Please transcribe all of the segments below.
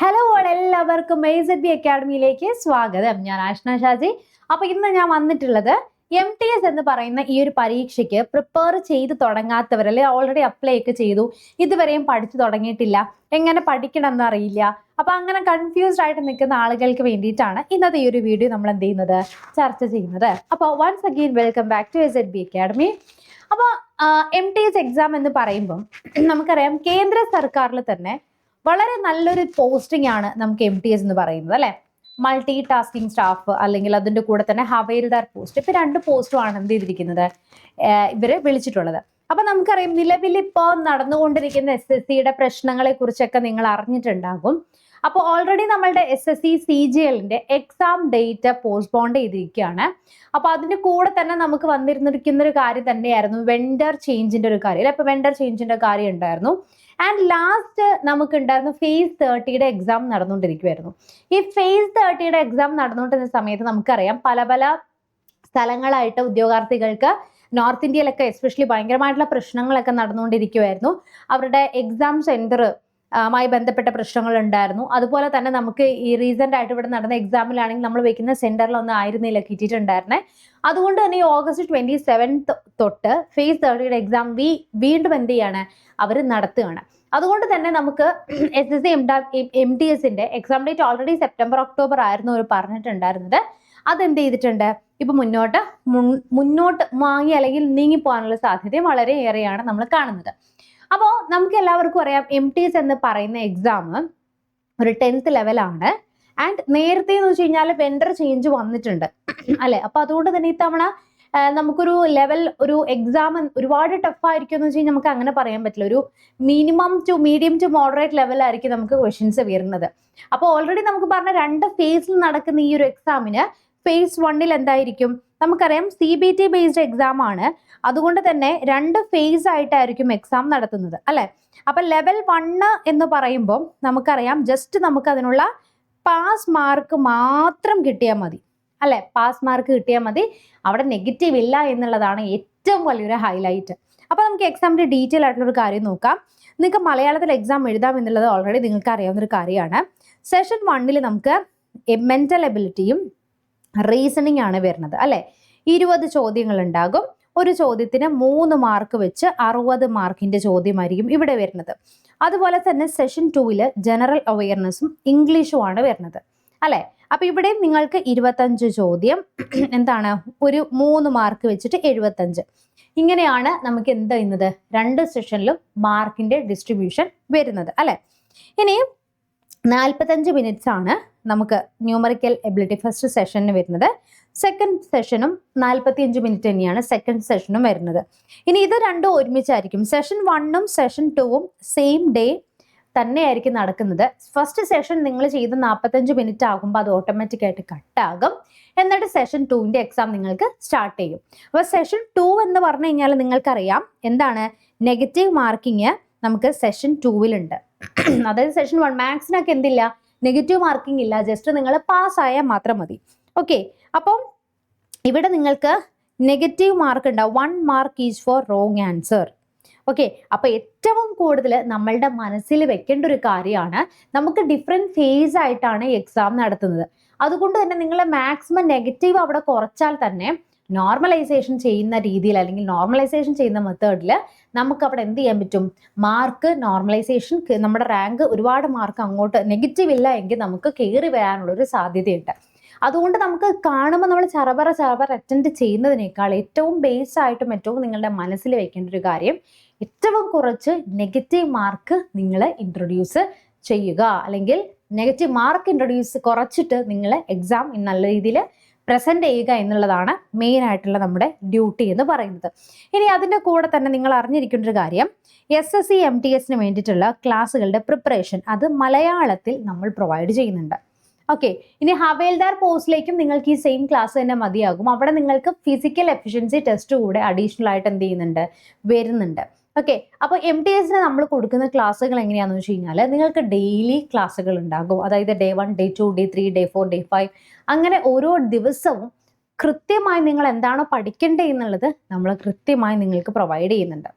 Hello എല്ലാവർക്കും A Z B അക്കാഡമിയിലേക്ക് സ്വാഗതം. ഞാൻ ആഷ്ന ഷാജി. അപ്പൊ ഇന്ന് ഞാൻ വന്നിട്ടുള്ളത് എം ടി എസ് എന്ന് പറയുന്ന ഈ ഒരു പരീക്ഷയ്ക്ക് പ്രിപ്പയർ ചെയ്ത് തുടങ്ങാത്തവർ അല്ലെ ഓൾറെഡി അപ്ലൈ ഒക്കെ ചെയ്തു. ഇതുവരെയും പഠിച്ചു തുടങ്ങിയിട്ടില്ല. എങ്ങനെ പഠിക്കണം എന്ന് അറിയില്ല. അപ്പൊ അങ്ങനെ കൺഫ്യൂസ്ഡ് ആയിട്ട് നിൽക്കുന്ന ആളുകൾക്ക് വേണ്ടിയിട്ടാണ് ഇന്നത്തെ ഈ ഒരു വീഡിയോ നമ്മൾ എന്ത് ചെയ്യുന്നത്? ചർച്ച ചെയ്യുന്നത്. അപ്പോൾ once again welcome back to S Ed B academy അപ്പോൾ എം ടി എസ് എക്സാം എന്ന് പറയുമ്പം നമുക്കറിയാം കേന്ദ്ര സർക്കാരിൽ തന്നെ വളരെ നല്ലൊരു പോസ്റ്റിംഗ് ആണ് നമുക്ക് എം ടി എസ് എന്ന് പറയുന്നത് അല്ലെ? മൾട്ടി ടാസ്കിംഗ് സ്റ്റാഫ് അല്ലെങ്കിൽ അതിന്റെ കൂടെ തന്നെ ഹവേൽദാർ പോസ്റ്റ് ഇപ്പൊ രണ്ട് പോസ്റ്റുമാണ് എന്ത് ചെയ്തിരിക്കുന്നത്? ഇവരെ വിളിച്ചിട്ടുള്ളത്. അപ്പൊ നമുക്കറിയാം നിലവിൽ ഇപ്പോൾ നടന്നുകൊണ്ടിരിക്കുന്ന എസ് എസ് സിയുടെ പ്രശ്നങ്ങളെ കുറിച്ചൊക്കെ നിങ്ങൾ അറിഞ്ഞിട്ടുണ്ടാകും. അപ്പോൾ ഓൾറെഡി നമ്മളുടെ S S C C G എല്ലിന്റെ എക്സാം ഡേറ്റ് പോസ്റ്റ്പോണ്ട് ചെയ്തിരിക്കുകയാണ്. അപ്പോൾ അതിന്റെ കൂടെ തന്നെ നമുക്ക് വന്നിരുന്നിരിക്കുന്ന ഒരു കാര്യം തന്നെയായിരുന്നു വെണ്ടർ ചേഞ്ചിന്റെ ഒരു കാര്യം. അല്ലെ ഇപ്പൊ വെണ്ടർ ചേഞ്ചിന്റെ കാര്യം ഉണ്ടായിരുന്നു. ആൻഡ് ലാസ്റ്റ് നമുക്ക് ഉണ്ടായിരുന്ന ഫേസ് തേർട്ടിയുടെ എക്സാം നടന്നുകൊണ്ടിരിക്കുമായിരുന്നു ഈ ഫേസ് തേർട്ടിയുടെ എക്സാം നടന്നുകൊണ്ടിരുന്ന സമയത്ത് നമുക്കറിയാം പല പല സ്ഥലങ്ങളായിട്ട് ഉദ്യോഗാർത്ഥികൾക്ക് നോർത്ത് ഇന്ത്യയിലൊക്കെ എസ്പെഷ്യലി ഭയങ്കരമായിട്ടുള്ള പ്രശ്നങ്ങളൊക്കെ നടന്നുകൊണ്ടിരിക്കുമായിരുന്നു അവരുടെ എക്സാം സെന്റർ മായി ബന്ധപ്പെട്ട പ്രശ്നങ്ങൾ ഉണ്ടായിരുന്നു അതുപോലെ തന്നെ നമുക്ക് ഈ റീസെന്റ് ആയിട്ട് ഇവിടെ നടന്ന എക്സാമിലാണെങ്കിൽ നമ്മൾ വെക്കുന്ന സെന്ററിൽ സെന്ററിലൊന്നും ആയിരുന്നില്ല കിട്ടിയിട്ടുണ്ടായിരുന്നേ. അതുകൊണ്ട് തന്നെ ഈ ഓഗസ്റ്റ് ട്വന്റി സെവൻ തൊട്ട് ഫേസ് തേർട്ടിയുടെ എക്സാം വീ വീണ്ടും എന്ത് ചെയ്യാണ്? അവർ നടത്തുകയാണ്. അതുകൊണ്ട് തന്നെ നമുക്ക് S S C M T എസിന്റെ exam date already September October ആയിരുന്നു അവർ പറഞ്ഞിട്ടുണ്ടായിരുന്നത്. അതെന്ത് ചെയ്തിട്ടുണ്ട്? ഇപ്പൊ മുന്നോട്ട് മുന്നോട്ട് വാങ്ങി അല്ലെങ്കിൽ നീങ്ങി പോകാനുള്ള സാധ്യത വളരെ ഏറെയാണ് നമ്മൾ കാണുന്നത്. അപ്പോൾ നമുക്ക് എല്ലാവർക്കും അറിയാം എം ടി എസ് എന്ന് പറയുന്ന എക്സാം ഒരു ടെൻത്ത് ലെവലാണ് ആൻഡ് നേരത്തെ എന്ന് വെച്ച് കഴിഞ്ഞാൽ വെണ്ടർ ചേഞ്ച് വന്നിട്ടുണ്ട്. അല്ലെ? അപ്പൊ അതുകൊണ്ട് തന്നെ ഇത്തവണ നമുക്കൊരു ലെവൽ ഒരു എക്സാം ഒരുപാട് ടഫ് ആയിരിക്കും എന്ന് വെച്ച് കഴിഞ്ഞാൽ നമുക്ക് അങ്ങനെ പറയാൻ പറ്റില്ല. ഒരു minimum to medium to moderate ലെവലായിരിക്കും നമുക്ക് ക്വസ്റ്റ്യൻസ് വരുന്നത്. അപ്പോൾ ഓൾറെഡി നമുക്ക് പറഞ്ഞ രണ്ട് ഫേസിൽ നടക്കുന്ന ഈ ഒരു എക്സാമിന് ഫേസ് വണ്ണിൽ എന്തായിരിക്കും? നമുക്കറിയാം C B T based exam ആണ്. അതുകൊണ്ട് തന്നെ രണ്ട് ഫേസ് ആയിട്ടായിരിക്കും എക്സാം നടത്തുന്നത് അല്ലെ? അപ്പൊ ലെവൽ വണ്ണ് എന്ന് പറയുമ്പോൾ നമുക്കറിയാം ജസ്റ്റ് നമുക്ക് അതിനുള്ള പാസ് മാർക്ക് മാത്രം കിട്ടിയാൽ മതി അല്ലെ? പാസ് മാർക്ക് കിട്ടിയാൽ മതി. അവിടെ നെഗറ്റീവ് ഇല്ല എന്നുള്ളതാണ് ഏറ്റവും വലിയൊരു ഹൈലൈറ്റ് അപ്പൊ നമുക്ക് എക്സാമിന്റെ ഡീറ്റെയിൽ ആയിട്ടുള്ള ഒരു കാര്യം നോക്കാം. നിങ്ങൾക്ക് മലയാളത്തിൽ എക്സാം എഴുതാം എന്നുള്ളത് ഓൾറെഡി നിങ്ങൾക്ക് അറിയാവുന്ന ഒരു കാര്യമാണ്. സെഷൻ വണ്ണിൽ നമുക്ക് മെന്റൽ എബിലിറ്റിയും റീസണിങ് ആണ് വരുന്നത് അല്ലെ? ഇരുപത് ചോദ്യങ്ങൾ ഉണ്ടാകും ഒരു ചോദ്യത്തിന് മൂന്ന് മാർക്ക് വെച്ച് അറുപത് മാർക്കിന്റെ ചോദ്യമായിരിക്കും ഇവിടെ വരുന്നത്. അതുപോലെ തന്നെ സെഷൻ ടൂവിൽ ജനറൽ അവയർനെസ്സും ഇംഗ്ലീഷും ആണ് വരുന്നത് അല്ലെ? അപ്പൊ ഇവിടെ നിങ്ങൾക്ക് ഇരുപത്തഞ്ച് ചോദ്യം എന്താണ്? ഒരു മൂന്ന് മാർക്ക് വെച്ചിട്ട് എഴുപത്തഞ്ച്. ഇങ്ങനെയാണ് നമുക്ക് എന്ത് ചെയ്യുന്നത് രണ്ട് സെഷനിലും മാർക്കിന്റെ ഡിസ്ട്രിബ്യൂഷൻ വരുന്നത് അല്ലെ? ഇനി നാൽപ്പത്തഞ്ച് മിനിറ്റ്സ് ആണ്. നമുക്ക് ന്യൂമറിക്കൽ എബിലിറ്റി ഫസ്റ്റ് സെഷന് വരുന്നത്. സെക്കൻഡ് സെഷനും നാൽപ്പത്തിയഞ്ച് മിനിറ്റ് തന്നെയാണ് സെക്കൻഡ് സെഷനും വരുന്നത്. ഇനി ഇത് രണ്ടും ഒരുമിച്ചായിരിക്കും. സെഷൻ വണ്ണും സെഷൻ ടൂവും സെയിം ഡേ തന്നെയായിരിക്കും നടക്കുന്നത്. ഫസ്റ്റ് സെഷൻ നിങ്ങൾ ചെയ്ത് നാൽപ്പത്തഞ്ച് മിനിറ്റ് ആകുമ്പോൾ അത് ഓട്ടോമാറ്റിക് ആയിട്ട് കട്ടാകും എന്നിട്ട് സെഷൻ ടുവിന്റെ എക്സാം നിങ്ങൾക്ക് സ്റ്റാർട്ട് ചെയ്യും. അപ്പോൾ സെഷൻ ടു എന്ന് പറഞ്ഞു കഴിഞ്ഞാൽ നിങ്ങൾക്കറിയാം എന്താണ്? നെഗറ്റീവ് മാർക്കിങ് നമുക്ക് സെഷൻ ടൂവിലുണ്ട് അതായത് സെഷൻ വൺ മാത്സിനൊക്കെ എന്തില്ല? നെഗറ്റീവ് മാർക്കിംഗ് ഇല്ല. ജസ്റ്റ് നിങ്ങൾ പാസ്സായാൽ മാത്രം മതി. ഓക്കെ അപ്പം ഇവിടെ നിങ്ങൾക്ക് നെഗറ്റീവ് മാർക്ക് ഉണ്ടാവും. One mark is for wrong answer okay അപ്പോൾ ഏറ്റവും കൂടുതൽ നമ്മളുടെ മനസ്സിൽ വെക്കേണ്ട ഒരു കാര്യമാണ് നമുക്ക് ഡിഫറെന്റ് ഫേസ് ആയിട്ടാണ് എക്സാം നടത്തുന്നത്. അതുകൊണ്ട് തന്നെ നിങ്ങൾ മാക്സിമം നെഗറ്റീവ് അവിടെ കുറച്ചാൽ തന്നെ നോർമലൈസേഷൻ ചെയ്യുന്ന രീതിയിൽ അല്ലെങ്കിൽ നോർമലൈസേഷൻ ചെയ്യുന്ന മെത്തേഡിൽ നമുക്ക് അവിടെ എന്ത് ചെയ്യാൻ പറ്റും? മാർക്ക് നോർമലൈസേഷൻ നമ്മുടെ റാങ്ക് ഒരുപാട് മാർക്ക് അങ്ങോട്ട് നെഗറ്റീവ് ഇല്ല എങ്കിൽ നമുക്ക് കയറി വരാനുള്ളൊരു സാധ്യതയുണ്ട്. അതുകൊണ്ട് നമുക്ക് കാണുമ്പോൾ നമ്മൾ ചറപറ ചറപറ അറ്റൻഡ് ചെയ്യുന്നതിനേക്കാൾ ഏറ്റവും ബേസ് ആയിട്ടും ഏറ്റവും നിങ്ങളുടെ മനസ്സിൽ വെക്കേണ്ട ഒരു കാര്യം ഏറ്റവും കുറച്ച് നെഗറ്റീവ് മാർക്ക് നിങ്ങൾ ഇൻട്രൊഡ്യൂസ് ചെയ്യുക. അല്ലെങ്കിൽ നെഗറ്റീവ് മാർക്ക് ഇൻട്രൊഡ്യൂസ് കുറച്ചിട്ട് നിങ്ങൾ എക്സാം നല്ല രീതിയിൽ പ്രസന്റ് ചെയ്യുക എന്നുള്ളതാണ് മെയിൻ ആയിട്ടുള്ള നമ്മുടെ ഡ്യൂട്ടി എന്ന് പറയുന്നത്. ഇനി അതിന്റെ കൂടെ തന്നെ നിങ്ങൾ അറിഞ്ഞിരിക്കേണ്ട ഒരു കാര്യം S S C M T എസിന് വേണ്ടിയിട്ടുള്ള ക്ലാസ്സുകളുടെ പ്രിപ്പറേഷൻ അത് മലയാളത്തിൽ നമ്മൾ പ്രൊവൈഡ് ചെയ്യുന്നുണ്ട്. ഓക്കെ ഇനി ഹവേൽദാർ പോസ്റ്റിലേക്കും നിങ്ങൾക്ക് ഈ സെയിം ക്ലാസ് തന്നെ മതിയാകും. അവിടെ നിങ്ങൾക്ക് ഫിസിക്കൽ എഫിഷ്യൻസി ടെസ്റ്റ് കൂടെ അഡീഷണൽ ആയിട്ട് എന്ത് ചെയ്യുന്നുണ്ട്? വരുന്നുണ്ട്. ഓക്കെ അപ്പോൾ എം ടി എസിന് നമ്മൾ കൊടുക്കുന്ന ക്ലാസ്സുകൾ എങ്ങനെയാണെന്ന് വെച്ച് കഴിഞ്ഞാൽ നിങ്ങൾക്ക് ഡെയിലി ക്ലാസ്സുകൾ ഉണ്ടാകും. അതായത് day one day two day three day four day five അങ്ങനെ ഓരോ ദിവസവും കൃത്യമായി നിങ്ങൾ എന്താണോ പഠിക്കേണ്ടത് എന്നുള്ളത് നമ്മൾ കൃത്യമായി നിങ്ങൾക്ക് പ്രൊവൈഡ് ചെയ്യുന്നുണ്ട്.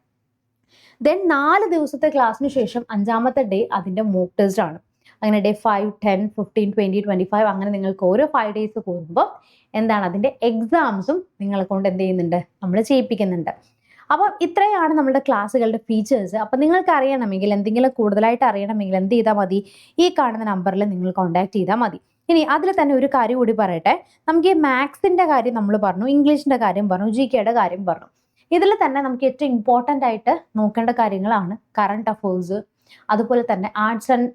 ദെൻ നാല് ദിവസത്തെ ക്ലാസ്സിന് ശേഷം അഞ്ചാമത്തെ ഡേ അതിന്റെ മോക്ക് ടെസ്റ്റ് ആണ്. അങ്ങനെ day five ten fifteen twenty twenty five അങ്ങനെ നിങ്ങൾക്ക് ഓരോ ഫൈവ് ഡേയ്സ് കൂടുമ്പോൾ എന്താണ് അതിന്റെ എക്സാംസും നിങ്ങളെ കൊണ്ട് എന്ത് ചെയ്യുന്നുണ്ട്? നമ്മൾ ചെയ്യിപ്പിക്കുന്നുണ്ട്. അപ്പം ഇത്രയാണ് നമ്മുടെ ക്ലാസ്സുകളുടെ ഫീച്ചേഴ്സ് അപ്പം നിങ്ങൾക്ക് അറിയണമെങ്കിൽ എന്തെങ്കിലും കൂടുതലായിട്ട് അറിയണമെങ്കിൽ എന്ത് ചെയ്താൽ മതി? ഈ കാണുന്ന നമ്പറിൽ നിങ്ങൾ കോൺടാക്ട് ചെയ്താൽ മതി. ഇനി അതിൽ തന്നെ ഒരു കാര്യം കൂടി പറയട്ടെ. നമുക്ക് ഈ മാത്സിന്റെ കാര്യം നമ്മൾ പറഞ്ഞു ഇംഗ്ലീഷിന്റെ കാര്യം പറഞ്ഞു ജി കെയുടെ കാര്യം പറഞ്ഞു. ഇതിൽ തന്നെ നമുക്ക് ഏറ്റവും ഇമ്പോർട്ടന്റ് ആയിട്ട് നോക്കേണ്ട കാര്യങ്ങളാണ് കറണ്ട് അഫേഴ്സ് അതുപോലെ തന്നെ ആർട്സ് ആൻഡ്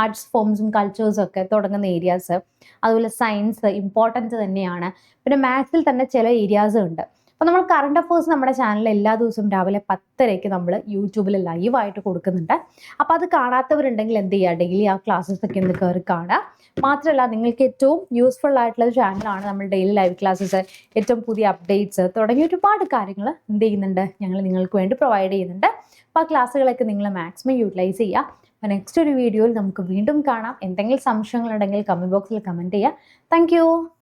ആർട്സ് ഫോംസും കൾച്ചേഴ്സും ഒക്കെ തുടങ്ങുന്ന ഏരിയാസ് അതുപോലെ സയൻസ് ഇമ്പോർട്ടന്റ് തന്നെയാണ്. പിന്നെ മാത്സിൽ തന്നെ ചില ഏരിയാസ് ഉണ്ട്. അപ്പോൾ നമ്മൾ കറണ്ട് അഫേഴ്സ് നമ്മുടെ ചാനലിൽ എല്ലാ ദിവസവും രാവിലെ പത്തരയ്ക്ക് നമ്മൾ യൂട്യൂബിൽ ലൈവായിട്ട് കൊടുക്കുന്നുണ്ട്. അപ്പോൾ അത് കാണാത്തവരുണ്ടെങ്കിൽ എന്ത് ചെയ്യുക ഡെയിലി ആ ക്ലാസ്സസ് ഒക്കെ ഒന്ന് കയറി കാണുക. മാത്രമല്ല നിങ്ങൾക്ക് ഏറ്റവും യൂസ്ഫുൾ ആയിട്ടുള്ള ചാനലാണ് നമ്മൾ ഡെയിലി ലൈവ് ക്ലാസ്സസ് ഏറ്റവും പുതിയ അപ്ഡേറ്റ്സ് തുടങ്ങിയ ഒരുപാട് കാര്യങ്ങൾ എന്ത് ചെയ്യുന്നുണ്ട്? ഞങ്ങൾ നിങ്ങൾക്ക് വേണ്ടി പ്രൊവൈഡ് ചെയ്യുന്നുണ്ട്. അപ്പോൾ ആ ക്ലാസ്സുകളൊക്കെ നിങ്ങൾ മാക്സിമം യൂട്ടിലൈസ് ചെയ്യുക. അപ്പോൾ നെക്സ്റ്റ് ഒരു വീഡിയോയിൽ നമുക്ക് വീണ്ടും കാണാം. എന്തെങ്കിലും സംശയങ്ങളുണ്ടെങ്കിൽ കമന്റ് ബോക്സിൽ കമന്റ് ചെയ്യുക. താങ്ക്